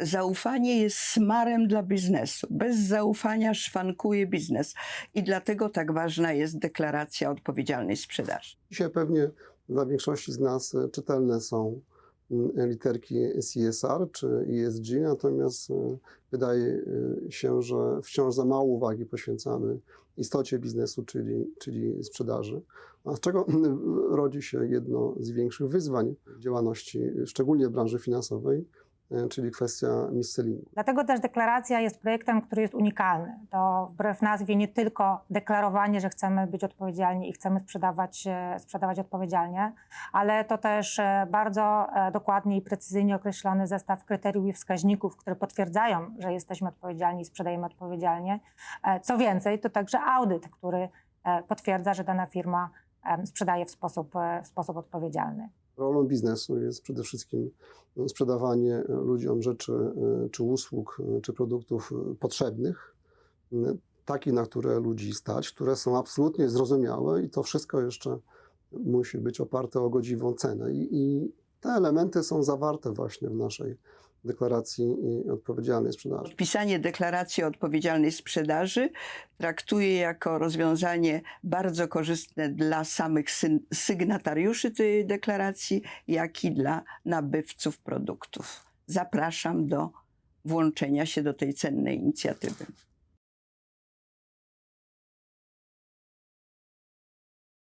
Zaufanie jest smarem dla biznesu. Bez zaufania szwankuje biznes. I dlatego tak ważna jest deklaracja odpowiedzialnej sprzedaży. Dzisiaj pewnie dla większości z nas e, czytelne są literki CSR czy ESG, natomiast e, wydaje e, się, że wciąż za mało uwagi poświęcamy istocie biznesu, czyli, czyli sprzedaży, a z czego rodzi się jedno z większych wyzwań działalności, szczególnie branży finansowej, czyli kwestia missellingu. Dlatego też deklaracja jest projektem, który jest unikalny. To wbrew nazwie nie tylko deklarowanie, że chcemy być odpowiedzialni i chcemy sprzedawać, e, sprzedawać odpowiedzialnie, ale to też e, bardzo e, dokładnie i precyzyjnie określony zestaw kryteriów i wskaźników, które potwierdzają, że jesteśmy odpowiedzialni i sprzedajemy odpowiedzialnie. E, Co więcej, to także audyt, który e, potwierdza, że dana firma sprzedaje w sposób, e, w sposób odpowiedzialny. Rolą biznesu jest przede wszystkim sprzedawanie ludziom rzeczy e, czy usług, e, czy produktów e, potrzebnych, takich, na które ludzi stać, które są absolutnie zrozumiałe i to wszystko jeszcze musi być oparte o godziwą cenę. I, i te elementy są zawarte właśnie w naszej deklaracji i odpowiedzialnej sprzedaży. Podpisanie deklaracji odpowiedzialnej sprzedaży traktuję jako rozwiązanie bardzo korzystne dla samych sygnatariuszy tej deklaracji, jak i dla nabywców produktów. Zapraszam do włączenia się do tej cennej inicjatywy.